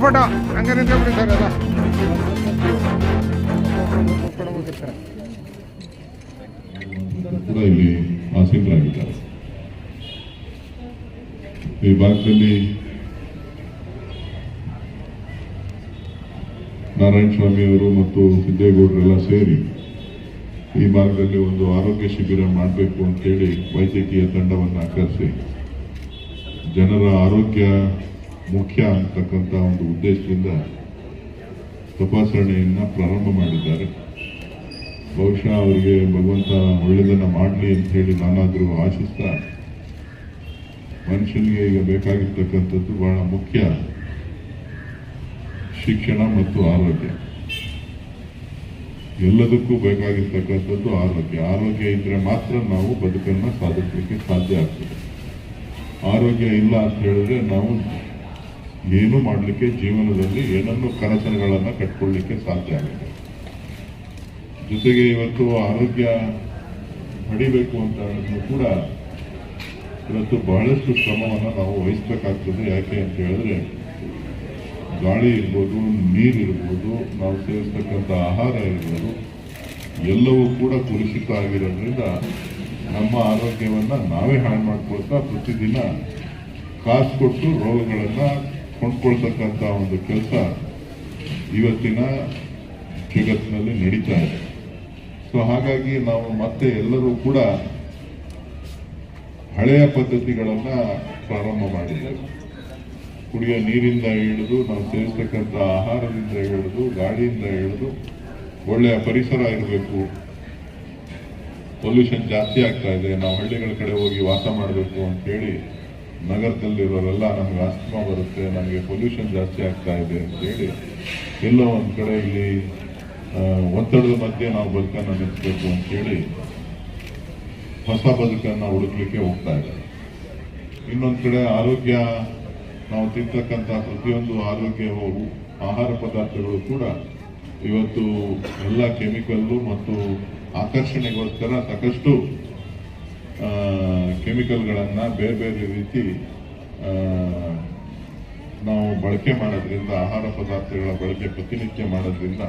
Photo. ಹಂಗೆ ನಿಂತ್ಕೊಂಡ್ಬಿಡಿ sir ಎಲ್ಲ. ಇಲ್ಲಿ ಆಸೀನರಾಗಿದ್ದಾರೆ ಈ ಭಾಗದಲ್ಲಿ ನಾರಾಯಣ ಸ್ವಾಮಿ ಅವರು ಮತ್ತು ಸಿದ್ದೇಗೌಡರೆಲ್ಲ ಸೇರಿ ಈ ಭಾಗದಲ್ಲಿ ಒಂದು ಆರೋಗ್ಯ ಶಿಬಿರ ಮಾಡಬೇಕು ಅಂತೇಳಿ ವೈದ್ಯಕೀಯ ತಂಡವನ್ನು ಕರೆಸಿ ಜನರ ಆರೋಗ್ಯ ಮುಖ್ಯ ಅಂತಕ್ಕಂಥ ಒಂದು ಉದ್ದೇಶದಿಂದ ತಪಾಸಣೆಯನ್ನ ಪ್ರಾರಂಭ ಮಾಡಿದ್ದಾರೆ. ಬಹುಶಃ ಅವರಿಗೆ ಭಗವಂತ ಒಳ್ಳೇದನ್ನ ಮಾಡಲಿ ಅಂತ ಹೇಳಿ ನಾನಾದರೂ ಆಶಿಸ್ತಾ ಮನುಷ್ಯನಿಗೆ ಈಗ ಬೇಕಾಗಿರ್ತಕ್ಕಂಥದ್ದು ಬಹಳ ಮುಖ್ಯ ಶಿಕ್ಷಣ ಮತ್ತು ಆರೋಗ್ಯ. ಎಲ್ಲದಕ್ಕೂ ಬೇಕಾಗಿರ್ತಕ್ಕಂಥದ್ದು ಆರೋಗ್ಯ. ಆರೋಗ್ಯ ಇದ್ರೆ ಮಾತ್ರ ನಾವು ಬದುಕನ್ನ ಸಾಧಿಸಲಿಕ್ಕೆ ಸಾಧ್ಯ ಆಗ್ತದೆ. ಆರೋಗ್ಯ ಇಲ್ಲ ಅಂತ ಹೇಳಿದ್ರೆ ನಾವು ಏನು ಮಾಡಲಿಕ್ಕೆ ಜೀವನದಲ್ಲಿ ಏನನ್ನು ಕನಸುಗಳನ್ನು ಕಟ್ಕೊಳ್ಳಿಕ್ಕೆ ಸಾಧ್ಯ ಆಗುತ್ತೆ ಜೊತೆಗೆ ಇವತ್ತು ಆರೋಗ್ಯ ಪಡಿಬೇಕು ಅಂತ ಕೂಡ ಇವತ್ತು ಬಹಳಷ್ಟು ಶ್ರಮವನ್ನು ನಾವು ವಹಿಸ್ಬೇಕಾಗ್ತದೆ. ಯಾಕೆ ಅಂತ ಹೇಳಿದ್ರೆ, ಗಾಳಿ ಇರ್ಬೋದು ನೀರಿರ್ಬೋದು ನಾವು ಸೇವಿಸ್ತಕ್ಕಂಥ ಆಹಾರ ಇರ್ಬೋದು, ಎಲ್ಲವೂ ಕೂಡ ಕುಲುಷಿತ ಆಗಿರೋದ್ರಿಂದ ನಮ್ಮ ಆರೋಗ್ಯವನ್ನು ನಾವೇ ಹಾಳು ಮಾಡ್ಕೊಳ್ತಾ ಪ್ರತಿದಿನ ಕಾಸು ಕೊಟ್ಟು ರೋಗಗಳನ್ನ ಕೊಂಡ್ಕೊಳ್ತಕ್ಕಂಥ ಒಂದು ಕೆಲಸ ಇವತ್ತಿನ ಜಗತ್ತಿನಲ್ಲಿ ನಡೀತಾ ಇದೆ. ಸೊ ಹಾಗಾಗಿ ನಾವು ಮತ್ತೆ ಎಲ್ಲರೂ ಕೂಡ ಹಳೆಯ ಪದ್ಧತಿಗಳನ್ನು ಪ್ರಾರಂಭ ಮಾಡಿದ್ದೇವೆ. ಕುಡಿಯೋ ನೀರಿಂದ ಹಿಡಿದು ನಾವು ಸೇವಿಸ್ತಕ್ಕಂಥ ಆಹಾರದಿಂದ ಹಿಡಿದು ಗಾಳಿಯಿಂದ ಹಿಡಿದು ಒಳ್ಳೆಯ ಪರಿಸರ ಇರಬೇಕು. ಪೊಲ್ಯೂಷನ್ ಜಾಸ್ತಿ ಆಗ್ತಾ ಇದೆ. ನಾವು ಹಳ್ಳಿಗಳ ಕಡೆ ಹೋಗಿ ವಾಸ ಮಾಡಬೇಕು ಅಂತೇಳಿ ನಗರದಲ್ಲಿರೋರೆಲ್ಲ ನಮ್ಗೆ ಆಸ್ತಮಾ ಬರುತ್ತೆ, ನಮಗೆ ಪೊಲ್ಯೂಷನ್ ಜಾಸ್ತಿ ಆಗ್ತಾ ಇದೆ ಅಂತೇಳಿ ಎಲ್ಲೋ ಒಂದು ಕಡೆ ಇಲ್ಲಿ ಒತ್ತಡದ ಮಧ್ಯೆ ನಾವು ಬದುಕನ್ನು ನಡೆಸಬೇಕು ಅಂತೇಳಿ ಹೊಸ ಬದುಕನ್ನು ಹುಡುಕ್ಲಿಕ್ಕೆ ಹೋಗ್ತಾ ಇದ್ದಾರೆ ಇನ್ನೊಂದು ಕಡೆ ಆರೋಗ್ಯ, ನಾವು ತಿಂತಕ್ಕಂಥ ಪ್ರತಿಯೊಂದು ಆರೋಗ್ಯ ಆಹಾರ ಪದಾರ್ಥಗಳು ಕೂಡ ಇವತ್ತು ಎಲ್ಲ ಕೆಮಿಕಲ್ಲು ಮತ್ತು ಆಕರ್ಷಣೆಗೋಸ್ಕರ ಸಾಕಷ್ಟು ಕೆಮಿಕಲ್ಗಳನ್ನ ಬೇರೆ ಬೇರೆ ರೀತಿ ನಾವು ಬಳಕೆ ಮಾಡೋದ್ರಿಂದ, ಆಹಾರ ಪದಾರ್ಥಗಳ ಬಳಕೆ ಪ್ರತಿನಿತ್ಯ ಮಾಡೋದ್ರಿಂದ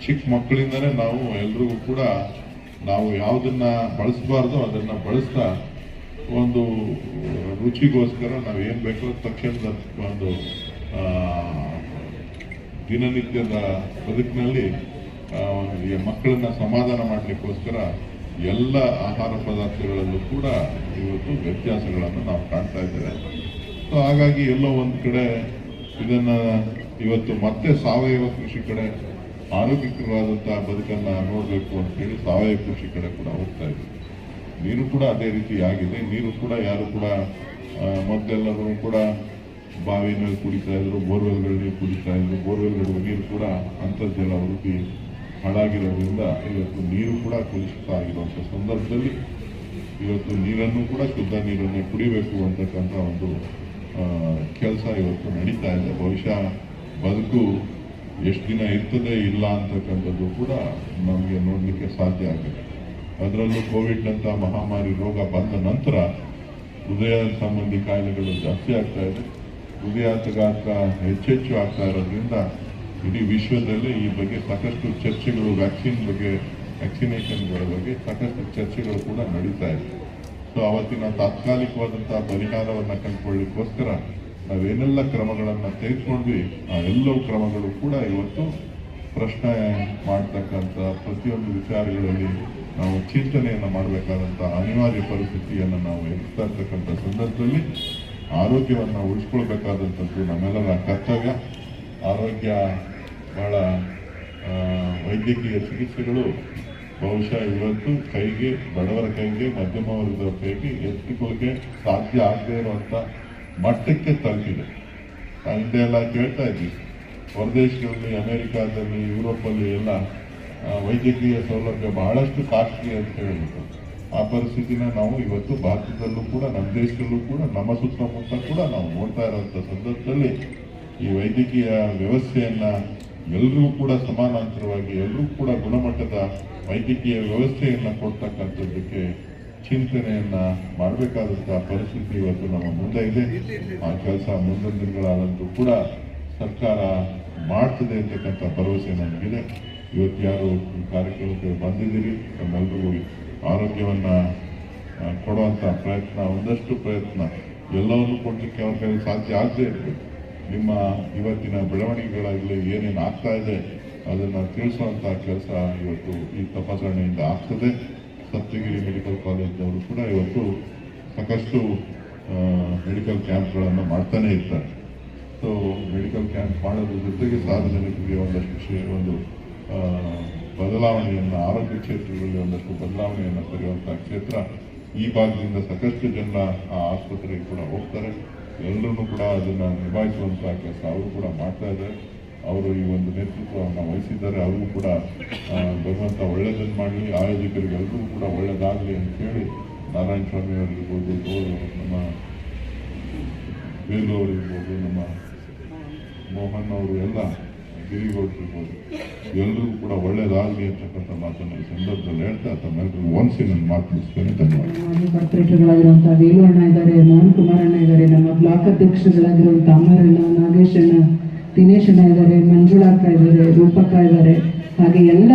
ಚಿಕ್ಕ ಮಕ್ಕಳಿಂದನೇ ನಾವು ಎಲ್ರಿಗೂ ಕೂಡ ನಾವು ಯಾವುದನ್ನ ಬಳಸಬಾರ್ದು ಅದನ್ನ ಬಳಸ್ತಾ ಒಂದು ರುಚಿಗೋಸ್ಕರ ನಾವು ಏನ್ ಬೇಕೋ ತಕ್ಷಣದ ಒಂದು ದಿನನಿತ್ಯದ ಬದುಕಿನಲ್ಲಿ ಮಕ್ಕಳನ್ನ ಸಮಾಧಾನ ಮಾಡಲಿಕ್ಕೋಸ್ಕರ ಎಲ್ಲ ಆಹಾರ ಪದಾರ್ಥಗಳಲ್ಲೂ ಕೂಡ ಇವತ್ತು ವ್ಯತ್ಯಾಸಗಳನ್ನು ನಾವು ಕಾಣ್ತಾ ಇದ್ದೇವೆ. ಸೊ ಹಾಗಾಗಿ ಎಲ್ಲೋ ಒಂದು ಕಡೆ ಇದನ್ನ ಇವತ್ತು ಮತ್ತೆ ಸಾವಯವ ಕೃಷಿ ಕಡೆ ಆರೋಗ್ಯಕರವಾದಂತಹ ಬದುಕನ್ನು ನೋಡಬೇಕು ಅಂತ ಹೇಳಿ ಸಾವಯವ ಕೃಷಿ ಕಡೆ ಕೂಡ ಹೋಗ್ತಾ ಇದೆ ನೀರು ಕೂಡ ಅದೇ ರೀತಿ ಆಗಿದೆ. ನೀರು ಕೂಡ ಯಾರು ಕೂಡ ಮೊದಲೆಲ್ಲರೂ ಕೂಡ ಮೇಲೆ ಕುಡಿತಾ ಇದ್ರು ಬೋರ್ವೆಲ್ಗಳಲ್ಲಿ ಕುಡಿತಾ ಇದ್ರು, ಬೋರ್ವೆಲ್ಗಳ ನೀರು ಕೂಡ ಅಂತರ್ಜಲ ವೃದ್ಧಿ ಹಾಳಾಗಿರೋದ್ರಿಂದ ಇವತ್ತು ನೀರು ಕೂಡ ಕಲುಷಿತ ಆಗಿರುವಂಥ ಸಂದರ್ಭದಲ್ಲಿ ಇವತ್ತು ನೀರನ್ನು ಕೂಡ ಶುದ್ಧ ನೀರನ್ನೇ ಕುಡಿಬೇಕು ಅಂತಕ್ಕಂಥ ಒಂದು ಕೆಲಸ ಇವತ್ತು ನಡೀತಾ ಇದೆ. ಬಹುಶಃ ಬದುಕು ಎಷ್ಟು ದಿನ ಇರ್ತದೆ ಇಲ್ಲ ಅಂತಕ್ಕಂಥದ್ದು ಕೂಡ ನಮಗೆ ನೋಡಲಿಕ್ಕೆ ಸಾಧ್ಯ ಆಗಿದೆ ಅದರಲ್ಲೂ ಕೋವಿಡ್ನಂಥ ಮಹಾಮಾರಿ ರೋಗ ಬಂದ ನಂತರ ಹೃದಯ ಸಂಬಂಧಿ ಕಾಯಿಲೆಗಳು ಜಾಸ್ತಿ ಆಗ್ತಾ ಇದೆ. ಹೃದಯಾಘಾತ ಹೆಚ್ಚೆಚ್ಚು ಆಗ್ತಾ ಇರೋದ್ರಿಂದ ಇಡೀ ವಿಶ್ವದಲ್ಲೇ ಈ ಬಗ್ಗೆ ಸಾಕಷ್ಟು ಚರ್ಚೆಗಳು ವ್ಯಾಕ್ಸಿನ್ ಬಗ್ಗೆ ವ್ಯಾಕ್ಸಿನೇಷನ್ಗಳ ಬಗ್ಗೆ ಸಾಕಷ್ಟು ಚರ್ಚೆಗಳು ಕೂಡ ನಡೀತಾ ಇದೆ. ಸೊ ಅವತ್ತಿನ ತಾತ್ಕಾಲಿಕವಾದಂತಹ ಪರಿಹಾರವನ್ನು ಕಂಡುಕೊಳ್ಳಿಕ್ಕೋಸ್ಕರ ನಾವೇನೆಲ್ಲ ಕ್ರಮಗಳನ್ನು ತೆಗೆದುಕೊಂಡ್ವಿ, ಆ ಎಲ್ಲವೂ ಕ್ರಮಗಳು ಕೂಡ ಇವತ್ತು ಪ್ರಶ್ನೆ ಮಾಡ್ತಕ್ಕಂಥ ಪ್ರತಿಯೊಂದು ವಿಚಾರಗಳಲ್ಲಿ ನಾವು ಚಿಂತನೆಯನ್ನು ಮಾಡಬೇಕಾದಂಥ ಅನಿವಾರ್ಯ ಪರಿಸ್ಥಿತಿಯನ್ನು ನಾವು ಎದುರಿಸ್ತಾ ಇರ್ತಕ್ಕಂಥ ಸಂದರ್ಭದಲ್ಲಿ ಆರೋಗ್ಯವನ್ನು ಉಳಿಸ್ಕೊಳ್ಬೇಕಾದಂಥದ್ದು ನಮ್ಮೆಲ್ಲರ ಕರ್ತವ್ಯ. ಆರೋಗ್ಯ ಆ, ವೈದ್ಯಕೀಯ ಚಿಕಿತ್ಸೆಗಳು ಬಹುಶಃ ಇವತ್ತು ಕೈಗೆ ಬಡವರ ಕೈಗೆ ಮಧ್ಯಮ ವರ್ಗದ ಕೈಗೆ ಎತ್ತಿಕೊಳ್ಳಕ್ಕೆ ಸಾಧ್ಯ ಆಗದೇ ಇರುವಂಥ ಮಟ್ಟಕ್ಕೆ ತಲುಪಿದೆ. ಹಿಂದೆ ಎಲ್ಲ ಕೇಳ್ತಾ ಇದ್ವಿ. ಹೊರದೇಶಗಳಲ್ಲಿ ಅಮೆರಿಕಾದಲ್ಲಿ ಯುರೋಪಲ್ಲಿ ಎಲ್ಲ ವೈದ್ಯಕೀಯ ಸೌಲಭ್ಯ ಬಹಳಷ್ಟು ಕಾಸ್ಟ್ಲಿ ಅಂತ ಹೇಳಿದ್ರು ಆ ಪರಿಸ್ಥಿತಿನ ನಾವು ಇವತ್ತು ಭಾರತದಲ್ಲೂ ಕೂಡ ನಮ್ಮ ದೇಶದಲ್ಲೂ ಕೂಡ ನಮ್ಮ ಸುತ್ತಮುತ್ತ ಕೂಡ ನಾವು ನೋಡ್ತಾ ಇರುವಂತ ಸಂದರ್ಭದಲ್ಲಿ ಈ ವೈದ್ಯಕೀಯ ವ್ಯವಸ್ಥೆಯನ್ನ ಎಲ್ಲರೂ ಕೂಡ ಸಮಾನಾಂತರವಾಗಿ, ಎಲ್ಲರೂ ಕೂಡ ಗುಣಮಟ್ಟದ ವೈದ್ಯಕೀಯ ವ್ಯವಸ್ಥೆಯನ್ನು ಕೊಡ್ತಕ್ಕಂಥದ್ದಕ್ಕೆ ಚಿಂತನೆಯನ್ನ ಮಾಡಬೇಕಾದಂತಹ ಪರಿಸ್ಥಿತಿ ಇವತ್ತು ನಮ್ಮ ಮುಂದೆ ಇದೆ. ಆ ಕೆಲಸ ಮುಂದಿನ ದಿನಗಳಾದಂತೂ ಕೂಡ ಸರ್ಕಾರ ಮಾಡ್ತದೆ ಅಂತಕ್ಕಂಥ ಭರವಸೆ ನನಗಿದೆ ಇವತ್ತು ಯಾರು ಈ ಕಾರ್ಯಕ್ರಮಕ್ಕೆ ಬಂದಿದ್ದೀರಿ ತಮ್ಮೆಲ್ಲರಿಗೂ ಆರೋಗ್ಯವನ್ನ ಕೊಡುವಂಥ ಪ್ರಯತ್ನ, ಒಂದಷ್ಟು ಪ್ರಯತ್ನ ಎಲ್ಲವನ್ನು ಕೊಡಲಿಕ್ಕೆ ಅವ್ರ ಕೈಯಲ್ಲಿ ಸಾಧ್ಯ ಆಗದೆ ಇರಬೇಕು. ನಿಮ್ಮ ಇವತ್ತಿನ ಬೆಳವಣಿಗೆಗಳಾಗಲಿ ಏನೇನು ಆಗ್ತಾ ಇದೆ ಅದನ್ನು ತಿಳಿಸುವಂಥ ಕೆಲಸ ಇವತ್ತು ಈ ತಪಾಸಣೆಯಿಂದ ಆಗ್ತದೆ. ಸಪ್ತಗಿರಿ ಮೆಡಿಕಲ್ ಕಾಲೇಜ್ನವರು ಕೂಡ ಇವತ್ತು ಸಾಕಷ್ಟು ಮೆಡಿಕಲ್ ಕ್ಯಾಂಪ್ಗಳನ್ನು ಮಾಡ್ತಾನೆ ಇರ್ತಾರೆ. ಸೊ, ಮೆಡಿಕಲ್ ಕ್ಯಾಂಪ್ ಮಾಡೋದ್ರ ಜೊತೆಗೆ ಸಾರ್ವಜನಿಕರಿಗೆ ಒಂದಷ್ಟು ವಿಷಯ ಒಂದು ಬದಲಾವಣೆಯನ್ನು, ಆರೋಗ್ಯ ಕ್ಷೇತ್ರದಲ್ಲಿ ಒಂದಷ್ಟು ಬದಲಾವಣೆಯನ್ನು ತರುವಂಥ ಕ್ಷೇತ್ರ ಈ ಭಾಗದಿಂದ ಸಾಕಷ್ಟು ಜನ ಆ ಆಸ್ಪತ್ರೆಗೆ ಕೂಡ ಹೋಗ್ತಾರೆ. ಎಲ್ಲರೂ ಕೂಡ ಅದನ್ನು ನಿಭಾಯಿಸುವಂಥ ಕೆಲಸ ಅವರು ಕೂಡ ಮಾಡ್ತಾ ಇದ್ದಾರೆ. ಅವರು ಈ ಒಂದು ನೇತೃತ್ವವನ್ನು ವಹಿಸಿದ್ದಾರೆ. ಅವರು ಕೂಡ ಭಗವಂತ ಒಳ್ಳೆಯದನ್ನು ಮಾಡಲಿ ಆಯೋಜಕರಿಗೆ ಎಲ್ಲರಿಗೂ ಕೂಡ ಒಳ್ಳೆಯದಾಗಲಿ ಅಂತ ಹೇಳಿ ನಾರಾಯಣ ಸ್ವಾಮಿ ಅವರಿರ್ಬೋದು ಅವರು ನಮ್ಮ ಬೇಲು ಅವರಿರ್ಬೋದು, ನಮ್ಮ ಮೋಹನ್ ಅವರು ಎಲ್ಲ ಗಿರಿಗೌಡರು ಎಲ್ರಿಗೂ ಕೂಡ ಒಳ್ಳೇದಾಗಲಿ ಅಂತಕ್ಕಂಥ ಮಾತನ್ನು ಈ ಸಂದರ್ಭದಲ್ಲಿ ಹೇಳ್ತಾ ತಮ್ಮೆಲ್ಲರಿಗೂ ಒಂದ್ಸಿ ನನ್ನ ಮಾತು ಮುಗಿಸ್ತೇನೆ. ಧನ್ಯವಾದ. ವೇಲು ಅಣ್ಣ ಇದ್ದಾರೆ, ಮೋಹನ್ ಕುಮಾರ್ ಅಣ್ಣ ಇದ್ದಾರೆ, ನಮ್ಮ ಬ್ಲಾಕ್ ಅಧ್ಯಕ್ಷರುಗಳಾಗಿರುವಂತಹ ಅಮರಣ್ಣ, ನಾಗೇಶ್ ಅಣ್ಣ, ದಿನೇಶ್ ಅಣ್ಣ ಇದ್ದಾರೆ, ಮಂಜುಳಾ ಅಕ್ಕ ಇದ್ದಾರೆ, ರೂಪಕ್ಕ ಇದ್ದಾರೆ. ಹಾಗೆ ಎಲ್ಲ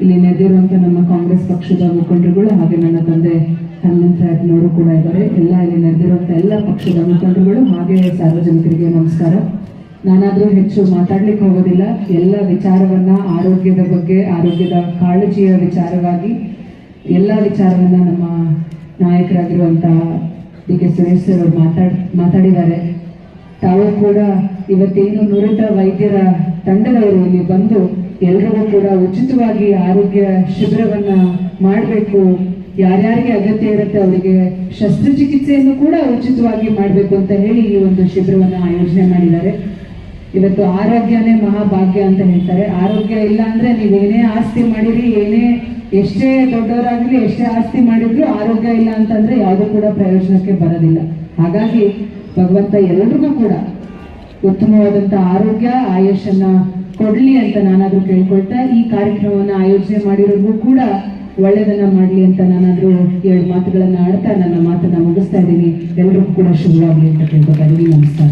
ಇಲ್ಲಿ ನೆರೆದಿರುವಂತ ನಮ್ಮ ಕಾಂಗ್ರೆಸ್ ಪಕ್ಷದ ಮುಖಂಡರುಗಳು ಹಾಗೆ ನನ್ನ ತಂದೆ ಹನುಮಂತ ಸಾಹೇಬ್ನವರು ಕೂಡ ಇದ್ದಾರೆ. ಎಲ್ಲ ಇಲ್ಲಿ ನೆದ್ದಿರುವಂತ ಎಲ್ಲ ಪಕ್ಷದ ಮುಖಂಡರುಗಳು ಹಾಗೆ ಸಾರ್ವಜನಿಕರಿಗೆ ನಮಸ್ಕಾರ. ನಾನಾದ್ರೂ ಹೆಚ್ಚು ಮಾತಾಡ್ಲಿಕ್ಕೆ ಹೋಗೋದಿಲ್ಲ. ಎಲ್ಲ ವಿಚಾರವನ್ನ ಆರೋಗ್ಯದ ಬಗ್ಗೆ, ಆರೋಗ್ಯದ ಕಾಳಜಿಯ ವಿಚಾರವಾಗಿ ಎಲ್ಲ ವಿಚಾರವನ್ನ ನಮ್ಮ ನಾಯಕರಾಗಿರುವಂಥ ಡಿ ಕೆ ಸುರೇಶ್ ಸರ್ ಅವರು ಮಾತಾಡ್, ಮಾತಾಡಿದ್ದಾರೆ. ತಾವು ಕೂಡ ಇವತ್ತೇನು ನುರಿತ ವೈದ್ಯರ ತಂಡದವರು ಇಲ್ಲಿ ಬಂದು ಎಲ್ರಿಗೂ ಕೂಡ ಉಚಿತವಾಗಿ ಆರೋಗ್ಯ ಶಿಬಿರವನ್ನ ಮಾಡಬೇಕು. ಯಾರ್ಯಾರಿಗೆ ಅಗತ್ಯ ಇರುತ್ತೆ ಅವರಿಗೆ ಶಸ್ತ್ರಚಿಕಿತ್ಸೆಯನ್ನು ಕೂಡ ಉಚಿತವಾಗಿ ಮಾಡಬೇಕು ಅಂತ ಹೇಳಿ ಈ ಒಂದು ಶಿಬಿರವನ್ನು ಆಯೋಜನೆ ಮಾಡಿದ್ದಾರೆ. ಇವತ್ತು ಆರೋಗ್ಯನೇ ಮಹಾಭಾಗ್ಯ ಅಂತ ಹೇಳ್ತಾರೆ. ಆರೋಗ್ಯ ಇಲ್ಲ ಅಂದ್ರೆ ನೀವೇನೇ ಆಸ್ತಿ ಮಾಡಿರಿ, ಏನೇ ಎಷ್ಟೇ ದೊಡ್ಡವರಾಗ್ಲಿ ಎಷ್ಟೇ ಆಸ್ತಿ ಮಾಡಿದ್ರು ಆರೋಗ್ಯ ಇಲ್ಲ ಅಂತಂದ್ರೆ ಯಾವುದು ಕೂಡ ಪ್ರಯೋಜನಕ್ಕೆ ಬರೋದಿಲ್ಲ. ಹಾಗಾಗಿ ಭಗವಂತ ಎಲ್ರಿಗೂ ಕೂಡ ಉತ್ತಮವಾದಂತ ಆರೋಗ್ಯ ಆಯುಷನ್ನ ಕೊಡ್ಲಿ ಅಂತ ನಾನಾದ್ರೂ ಕೇಳ್ಕೊಳ್ತಾ ಈ ಕಾರ್ಯಕ್ರಮವನ್ನ ಆಯೋಜನೆ ಮಾಡಿರೋರ್ಗೂ ಕೂಡ ಒಳ್ಳೆಯದನ್ನ ಮಾಡ್ಲಿ ಅಂತ ನಾನಾದ್ರೂ ಎರಡು ಮಾತುಗಳನ್ನ ಆಡ್ತಾ ನನ್ನ ಮಾತನ್ನ ಮುಗಿಸ್ತಾ ಇದ್ದೀನಿ. ಎಲ್ರಿಗೂ ಕೂಡ ಶುಭವಾಗಲಿ ಅಂತ ಕೇಳ್ಕೊತಾ ಇದ್ದೀನಿ. ನಮಸ್ಕಾರ.